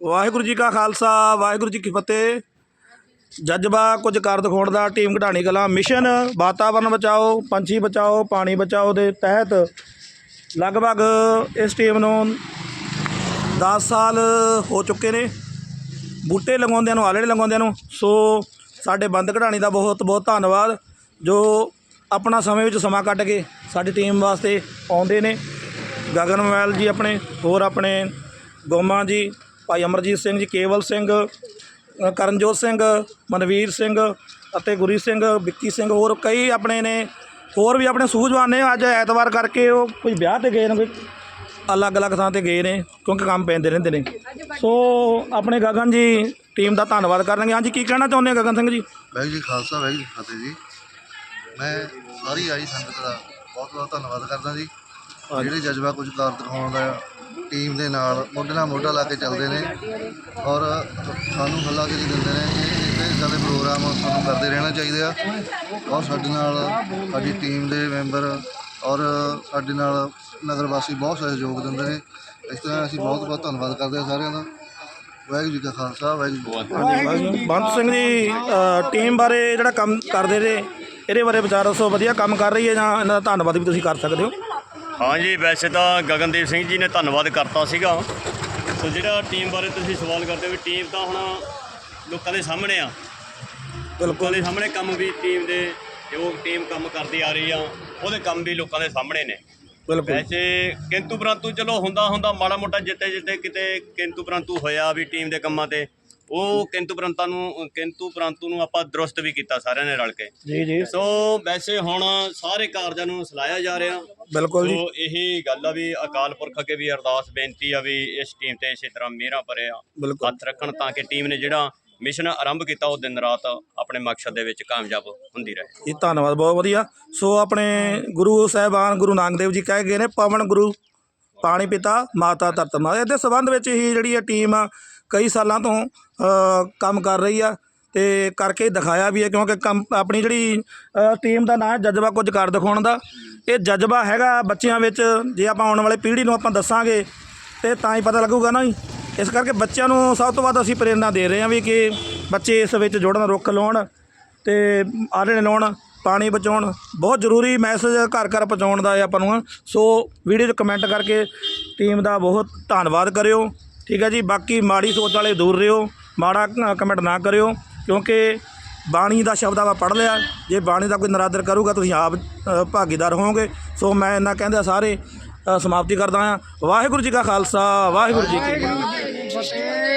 ਵਾਹਿਗੁਰੂ ਜੀ ਕਾ ਖਾਲਸਾ, ਵਾਹਿਗੁਰੂ ਜੀ ਕੀ ਫਤਿਹ। ਜਜ਼ਬਾ ਕੁਝ ਕਰ ਦਿਖਾਉਣ ਦਾ, ਟੀਮ ਘਟਾਣੀ ਕਲਾ ਮਿਸ਼ਨ, ਵਾਤਾਵਰਨ ਬਚਾਓ, ਪੰਛੀ ਬਚਾਓ, ਪਾਣੀ ਬਚਾਓ ਦੇ ਤਹਿਤ ਲਗਭਗ ਇਸ ਟੀਮ ਨੂੰ 10 ਸਾਲ ਹੋ ਚੁੱਕੇ ਨੇ। ਬੂਟੇ ਲਗਾਉਂਦਿਆਂ ਨੂੰ ਆਲੜੇ ਲਗਾਉਂਦਿਆਂ ਨੂੰ, ਸੋ ਸਾਡੇ ਬੰਦ ਘਟਾਣੀ ਦਾ ਬਹੁਤ ਬਹੁਤ ਧੰਨਵਾਦ, ਜੋ ਆਪਣਾ ਸਮੇਂ ਵਿੱਚ ਸਮਾਂ ਕੱਢ ਕੇ ਸਾਡੀ ਟੀਮ ਵਾਸਤੇ ਆਉਂਦੇ ਨੇ। ਗਗਨ ਮੋਬਾਈਲ ਜੀ ਆਪਣੇ, ਹੋਰ ਆਪਣੇ ਗੋਮਾ ਜੀ ਭਾਈ ਅਮਰਜੀਤ ਸਿੰਘ ਜੀ ਕੇਵਲ ਸਿੰਘ ਕਰਨਜੋਤ ਸਿੰਘ ਮਨਵੀਰ ਸਿੰਘ ਅਤੇ ਗੁਰੀ ਸਿੰਘ ਵਿੱਕੀ ਸਿੰਘ ਹੋਰ ਕਈ ਆਪਣੇ ਨੇ ਹੋਰ ਵੀ ਆਪਣੇ ਸੂਝਵਾਨ ਨੇ। ਅੱਜ ਐਤਵਾਰ ਕਰਕੇ ਉਹ ਕੋਈ ਵਿਆਹ ਤੇ ਗਏ ਨੇ ਕੋਈ ਅਲੱਗ-ਅਲੱਗ ਥਾਂ ਤੇ ਗਏ ਨੇ ਕਿਉਂਕਿ ਕੰਮ ਪੈਂਦੇ ਰਹਿੰਦੇ ਨੇ। ਸੋ ਆਪਣੇ ਗਗਨ ਜੀ ਟੀਮ ਦਾ ਧੰਨਵਾਦ ਕਰਨਗੇ। ਹਾਂਜੀ ਕੀ ਕਹਿਣਾ ਚਾਹੁੰਦੇ ਹੋ ਗਗਨ ਸਿੰਘ ਜੀ? ਵਾਹਿਗੁਰੂ ਜੀ ਖਾਲਸਾ ਵਾਹਿਗੁਰੂ ਜੀ ਫਤਿਹ ਜੀ। ਮੈਂ ਸਾਰੀ ਆਈ ਸੰਗਤ ਦਾ ਬਹੁਤ ਬਹੁਤ ਧੰਨਵਾਦ ਕਰਦਾ ਜੀ। ਜਿਹੜੇ ਜਜ਼ਬਾ ਕੁਝ ਕਾਰ ਦਿਖਾਉਣ ਦਾ ਟੀਮ ਦੇ ਨਾਲ ਮੋਢੇ ਨਾਲ ਮੋਢਾ ਲਾ ਕੇ ਚੱਲਦੇ ਨੇ ਔਰ ਸਾਨੂੰ ਹੱਲਾਸ਼ੇਰੀ ਦਿੰਦੇ ਨੇ ਕਿ ਇੱਥੇ ਇੱਦਾਂ ਦੇ ਪ੍ਰੋਗਰਾਮ ਸਾਨੂੰ ਕਰਦੇ ਰਹਿਣਾ ਚਾਹੀਦਾ ਆ। ਔਰ ਸਾਡੇ ਨਾਲ ਸਾਡੀ ਟੀਮ ਦੇ ਮੈਂਬਰ ਔਰ ਸਾਡੇ ਨਾਲ ਨਗਰ ਵਾਸੀ ਬਹੁਤ ਸਹਿਯੋਗ ਦਿੰਦੇ ਨੇ। ਇਸ ਤਰ੍ਹਾਂ ਅਸੀਂ ਬਹੁਤ ਬਹੁਤ ਧੰਨਵਾਦ ਕਰਦੇ ਹਾਂ ਸਾਰਿਆਂ ਦਾ। ਵਾਹਿਗੁਰੂ ਜੀ ਕਾ ਖਾਲਸਾ, ਵਾਹਿਗੁਰੂ ਜੀ ਕੀ ਬੰਤ ਸਿੰਘ ਜੀ ਟੀਮ ਬਾਰੇ ਜਿਹੜਾ ਕੰਮ ਕਰਦੇ ਨੇ, ਇਹਦੇ ਬਾਰੇ ਵਿਚਾਰ ਦੱਸੋ, ਵਧੀਆ ਕੰਮ ਕਰ ਰਹੀ ਹੈ ਜਾਂ ਇਹਨਾਂ ਦਾ ਧੰਨਵਾਦ ਵੀ ਤੁਸੀਂ ਕਰ ਸਕਦੇ ਹੋ? ਹਾਂਜੀ ਵੈਸੇ ਤਾਂ ਗਗਨਦੀਪ ਸਿੰਘ ਜੀ ਨੇ ਧੰਨਵਾਦ ਕਰਤਾ ਸੀਗਾ। ਸੋ ਜਿਹੜਾ ਟੀਮ ਬਾਰੇ ਤੁਸੀਂ ਸਵਾਲ ਕਰਦੇ ਹੋ ਵੀ ਟੀਮ ਤਾਂ ਹੁਣ ਲੋਕਾਂ ਦੇ ਸਾਹਮਣੇ ਆ। ਲੋਕਾਂ ਦੇ ਸਾਹਮਣੇ ਕੰਮ ਵੀ ਟੀਮ ਦੇ ਜੋ ਟੀਮ ਕੰਮ ਕਰਦੀ ਆ ਰਹੀ ਆ। ਉਹਦੇ ਕੰਮ ਵੀ ਲੋਕਾਂ ਦੇ ਸਾਹਮਣੇ ਨੇ। ਬਿਲਕੁਲ। ਵੈਸੇ ਕਿੰਤੂ ਪਰੰਤੂ ਚਲੋ ਹੁੰਦਾ ਹੁੰਦਾ ਮਾੜਾ ਮੋਟਾ ਜਿੱਤੇ ਜਿੱਤੇ ਕਿਤੇ ਕਿੰਤੂ ਪਰੰਤੂ ਹੋਇਆ ਵੀ ਟੀਮ ਦੇ ਕੰਮਾਂ ਤੇ। ਉਹ ਕਿੰਤੂ ਪਰੰਤਾਂ ਨੂੰ ਕਿੰਤੂ ਪਰੰਤੂ ਨੂੰ ਆਪਾਂ ਦਰੁਸਤ ਵੀ ਕੀਤਾ ਸਾਰਿਆਂ ਨੇ ਰਲ ਕੇ। ਜੀ ਜੀ। ਸੋ ਵੈਸੇ ਹੁਣ ਸਾਰੇ ਕਾਰਜਾਂ ਨੂੰ ਸਲਾਇਆ ਜਾ ਰਿਹਾ। ਬਿਲਕੁਲ ਜੀ। ਸੋ ਇਹੀ ਗੱਲ ਆ ਵੀ ਅਕਾਲ ਪੁਰਖ ਅੱਗੇ ਵੀ ਅਰਦਾਸ ਬੇਨਤੀ ਆ ਵੀ ਇਸ ਟੀਮ ਤੇ ਇਸੇ ਤਰ੍ਹਾਂ ਮਿਹਰਾਂ ਭਰਿਆ ਹੱਥ ਰੱਖਣ ਤਾਂ ਕਿ ਟੀਮ ਨੇ ਜਿਹੜਾ ਮਿਸ਼ਨ ਆਰੰਭ ਕੀਤਾ ਉਹ ਦਿਨ ਰਾਤ ਆਪਣੇ ਮਕਸਦ ਦੇ ਵਿੱਚ ਕਾਮਯਾਬ ਹੁੰਦੀ ਰਹੇ। ਜੀ ਧੰਨਵਾਦ ਬਹੁਤ ਵਧੀਆ। ਸੋ ਆਪਣੇ ਗੁਰੂ ਸਾਹਿਬਾਨ ਗੁਰੂ ਨਾਨਕ ਦੇਵ ਜੀ ਕਹਿ ਗਏ ਨੇ ਪਵਨ ਗੁਰੂ ਪਾਣੀ ਪਿਤਾ ਮਾਤਾ ਧਰਤ। ਮਾਤਾ ਇਹਦੇ ਸਬੰਧ ਵਿੱਚ ਹੀ ਜਿਹੜੀ ਇਹ ਟੀਮ ਆ ਕਈ ਸਾਲਾਂ ਤੋਂ ਕੰਮ ਕਰ ਰਹੀ ਆ ਅਤੇ ਕਰਕੇ ਦਿਖਾਇਆ ਵੀ ਹੈ ਕਿਉਂਕਿ ਕੰਮ ਆਪਣੀ ਜਿਹੜੀ ਟੀਮ ਦਾ ਨਾਂ ਹੈ ਜਜ਼ਬਾ ਕੁਝ ਕਰ ਦਿਖਾਉਣ ਦਾ। ਇਹ ਜਜ਼ਬਾ ਹੈਗਾ ਬੱਚਿਆਂ ਵਿੱਚ, ਜੇ ਆਪਾਂ ਆਉਣ ਵਾਲੇ ਪੀੜ੍ਹੀ ਨੂੰ ਆਪਾਂ ਦੱਸਾਂਗੇ ਤੇ ਤਾਂ ਹੀ ਪਤਾ ਲੱਗੂਗਾ ਨਾ ਜੀ। ਇਸ ਕਰਕੇ ਬੱਚਿਆਂ ਨੂੰ ਸਭ ਤੋਂ ਵੱਧ ਅਸੀਂ ਪ੍ਰੇਰਨਾ ਦੇ ਰਹੇ ਹਾਂ ਵੀ ਕਿ ਬੱਚੇ ਇਸ ਵਿੱਚ ਜੁੜਨ, ਰੁੱਖ ਲਾਉਣ ਤੇ ਆਲਣੇ ਲਾਉਣ, ਪਾਣੀ ਬਚਾਉਣ। ਬਹੁਤ ਜ਼ਰੂਰੀ ਮੈਸੇਜ ਘਰ ਘਰ ਪਹੁੰਚਾਉਣ ਦਾ ਹੈ ਆਪਾਂ ਨੂੰ। ਸੋ ਵੀਡੀਓ 'ਚ ਕਮੈਂਟ ਕਰਕੇ ਟੀਮ ਦਾ ਬਹੁਤ ਧੰਨਵਾਦ ਕਰਿਓ। ਠੀਕ ਹੈ ਜੀ, ਬਾਕੀ ਮਾੜੀ ਸੋਚ ਵਾਲੇ ਦੂਰ ਰਿਓ ਮਾੜਾ ਕਮੈਂਟ ਨਾ ਕਰਿਓ, ਕਿਉਂਕਿ ਬਾਣੀ ਦਾ ਸ਼ਬਦ ਆਪਾਂ ਪੜ੍ਹ ਲਿਆ, ਜੇ ਬਾਣੀ ਦਾ ਕੋਈ ਨਰਾਦਰ ਕਰੂਗਾ, ਤੁਸੀਂ ਆਪ ਭਾਗੀਦਾਰ ਹੋਵੋਗੇ। ਸੋ ਮੈਂ ਇਹਨਾਂ ਕਹਿੰਦਾ ਸਾਰੇ ਸਮਾਪਤੀ ਕਰਦਾ ਹਾਂ। ਵਾਹਿਗੁਰੂ ਜੀ ਕਾ ਖਾਲਸਾ ਵਾਹਿਗੁਰੂ ਜੀ ਕੀ ਫਤਿਹ।